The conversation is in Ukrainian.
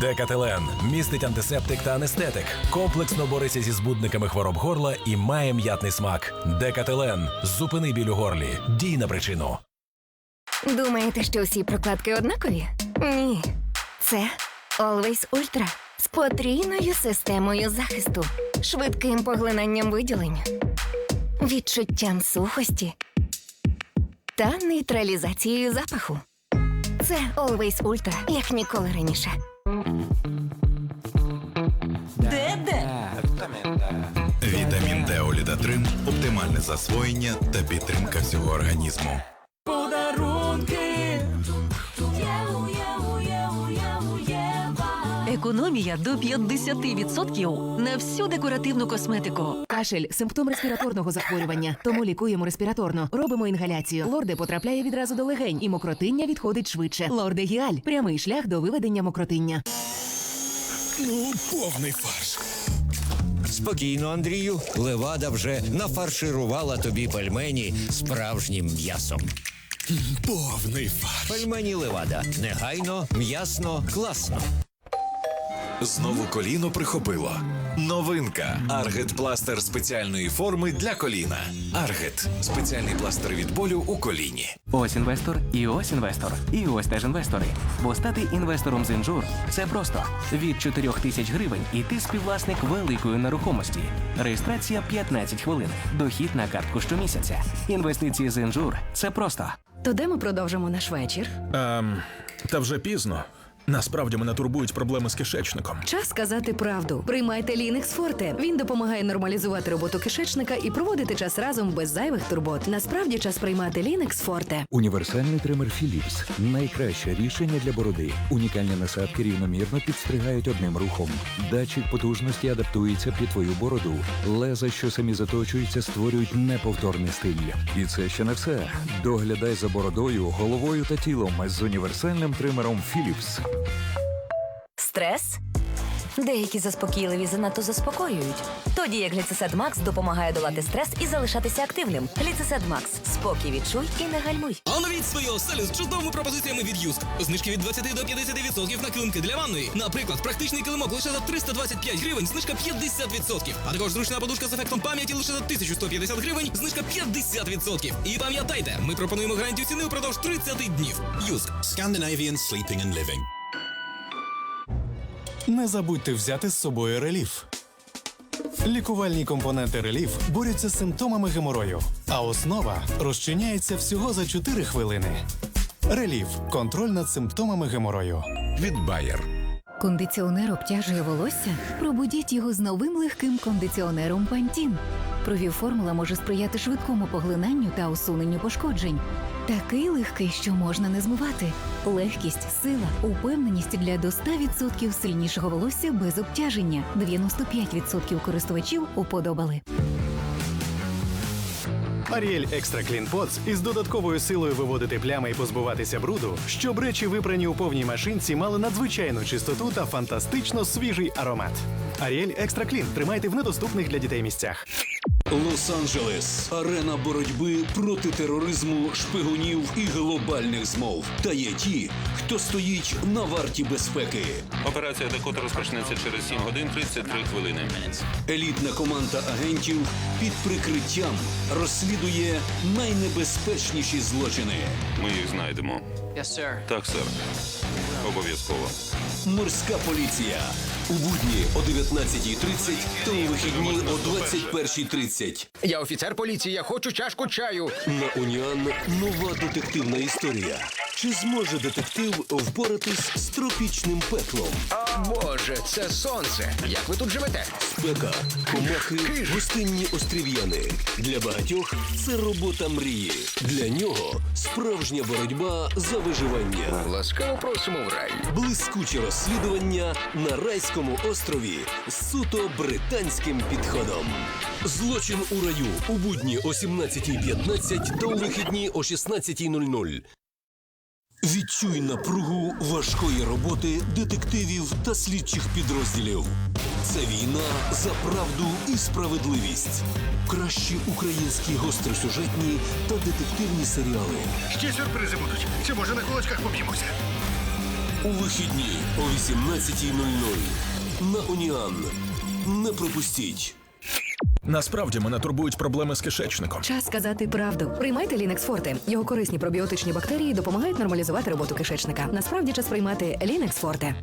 Декателен містить антисептик та анестетик, комплексно бореться зі збудниками хвороб горла і має м'ятний смак. Декателен зупини біль у горлі. Дій на причину. Думаєте, що всі прокладки однакові? Ні. Це Always Ultra з потрійною системою захисту, швидким поглинанням виділень, відчуттям сухості та нейтралізацією запаху. Це Always Ultra, як ніколи раніше. Вітамін Д Олідатрим оптимальне засвоєння та підтримка всього організму. Подарунки. Економія до 50% на всю декоративну косметику. Кашель симптом респіраторного захворювання, тому лікуємо респіраторно. Робимо інгаляцію. Лорде потрапляє відразу до легень, і мокротиння відходить швидше. Лорде Гіаль прямий шлях до виведення мокротиння. Ну, повний фарш. Спокійно, Андрію. Левада вже нафарширувала тобі пельмені справжнім м'ясом. Повний фарш. Пельмені Левада. Негайно, м'ясно, класно. Знову коліно прихопило. Новинка Аргет пластир спеціальної форми для коліна. Аргет спеціальний пластир від болю у коліні. Ось інвестор, і ось інвестор, і ось теж інвестори. Бо стати інвестором з інжур це просто від 4 тисяч гривень, і ти співвласник великої нерухомості. Реєстрація 15 хвилин. Дохід на картку щомісяця. Інвестиції з інжур це просто. То де ми продовжимо наш вечір? Ем, та вже пізно. Насправді мене турбують проблеми з кишечником. Час сказати правду. Приймайте Лінекс Форте. Він допомагає нормалізувати роботу кишечника і проводити час разом без зайвих турбот. Насправді час приймати Лінекс Форте. Універсальний тример Philips – найкраще рішення для бороди. Унікальні насадки рівномірно підстригають одним рухом. Датчик потужності адаптується під твою бороду. Леза, що самі заточуються, створюють неповторний стиль. І це ще не все. Доглядай за бородою, головою та тілом з універсальним тримером Philips. Стрес? Деякі заспокійливі занадто заспокоюють. Тоді як гліцесед Макс допомагає долати стрес і залишатися активним. Гліцесед Макс. Спокій відчуй і не гальмуй. Оновіть свою оселю з чудовими пропозиціями від Юск. Знижки від 20 до 50% на килимки для ванної. Наприклад, практичний килимок лише за 325 гривень, знижка 50%. А також зручна подушка з ефектом пам'яті лише за 1150 гривень, знижка 50%. І пам'ятайте, ми пропонуємо гарантію ціни упродовж 30 днів. Юск. Scandinavian Sleeping and Living. Не забудьте взяти з собою реліф. Лікувальні компоненти реліф борються з симптомами геморою, а основа розчиняється всього за 4 хвилини. Реліф контроль над симптомами геморою. Від Bayer. Кондиціонер обтяжує волосся? Пробудіть його з новим легким кондиціонером Пантін. Провів-формула може сприяти швидкому поглинанню та усуненню пошкоджень. Такий легкий, що можна не змивати. Легкість, сила, упевненість для до 100% сильнішого волосся без обтяження. 95% користувачів уподобали. Аріель Екстра Клін Поц із додатковою силою виводити плями і позбуватися бруду, щоб речі, випрані у повній машинці, мали надзвичайну чистоту та фантастично свіжий аромат. Аріель Екстра Клін тримайте в недоступних для дітей місцях. Лос-Анджелес арена боротьби проти тероризму, шпигунів і глобальних змов. Та є ті, хто стоїть на варті безпеки. Операція Дакота розпочнеться через 7 годин 33 хвилини. Елітна команда агентів під прикриттям розслідує найнебезпечніші злочини. Ми їх знайдемо. Так, сер. Обов'язково. Морська поліція у будні о 19.30 та у вихідні о 21.30. Я офіцер поліції, я хочу чашку чаю. На Уніан нова детективна історія. Чи зможе детектив впоратись з тропічним пеклом? Боже, це сонце. Як ви тут живете? Спека, комахи, гостинні острів'яни. Для багатьох це робота мрії. Для нього справжня боротьба за виживання. Ласкаво просимо в рай. Блискуче розслідування на райському острові з суто британським підходом. Злочин у раю у будні о 17.15 та у вихідні о 16.00. Відчуй напругу важкої роботи детективів та слідчих підрозділів. Це війна за правду і справедливість. Кращі українські гостросюжетні та детективні серіали. Ще сюрпризи будуть. Чи може на кулачках поб'ємося? У вихідні о 18.00 на Уніан. Не пропустіть. Насправді мене турбують проблеми з кишечником. Час сказати правду. Приймайте Лінекс Форте. Його корисні пробіотичні бактерії допомагають нормалізувати роботу кишечника. Насправді час приймати Лінекс Форте.